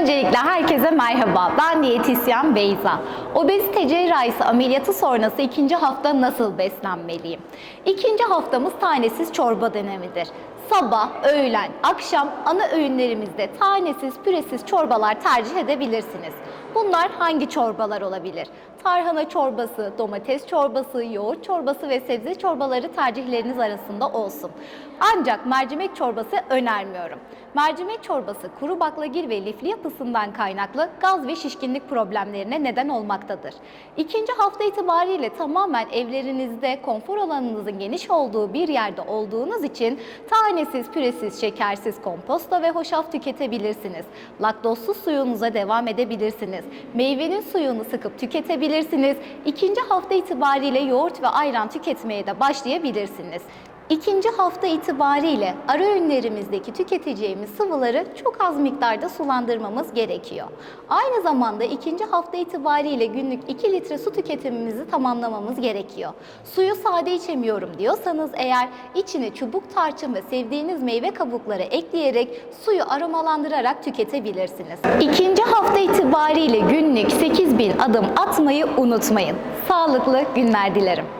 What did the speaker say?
Öncelikle herkese merhaba. Ben diyetisyen Beyza. Obezite cerrahisi ameliyatı sonrası ikinci hafta nasıl beslenmeliyim? İkinci haftamız tanesiz çorba dönemidir. Sabah, öğlen, akşam ana öğünlerimizde tanesiz, püresiz çorbalar tercih edebilirsiniz. Bunlar hangi çorbalar olabilir? Tarhana çorbası, domates çorbası, yoğurt çorbası ve sebze çorbaları tercihleriniz arasında olsun. Ancak mercimek çorbası önermiyorum. Mercimek çorbası kuru baklagil ve lifli yapısından kaynaklı gaz ve şişkinlik problemlerine neden olmaktadır. İkinci hafta itibariyle tamamen evlerinizde konfor alanınızın geniş olduğu bir yerde olduğunuz için tanesiz, püresiz, şekersiz komposto ve hoşaf tüketebilirsiniz. Laktozsuz suyunuza devam edebilirsiniz. Meyvenin suyunu sıkıp tüketebilirsiniz. İkinci hafta itibariyle yoğurt ve ayran tüketmeye de başlayabilirsiniz. İkinci hafta itibariyle ara öğünlerimizdeki tüketeceğimiz sıvıları çok az miktarda sulandırmamız gerekiyor. Aynı zamanda ikinci hafta itibariyle günlük 2 litre su tüketimimizi tamamlamamız gerekiyor. Suyu sade içemiyorum diyorsanız eğer içine çubuk tarçın ve sevdiğiniz meyve kabukları ekleyerek suyu aromalandırarak tüketebilirsiniz. İkinci hafta itibariyle günlük 8000 adım atmayı unutmayın. Sağlıklı günler dilerim.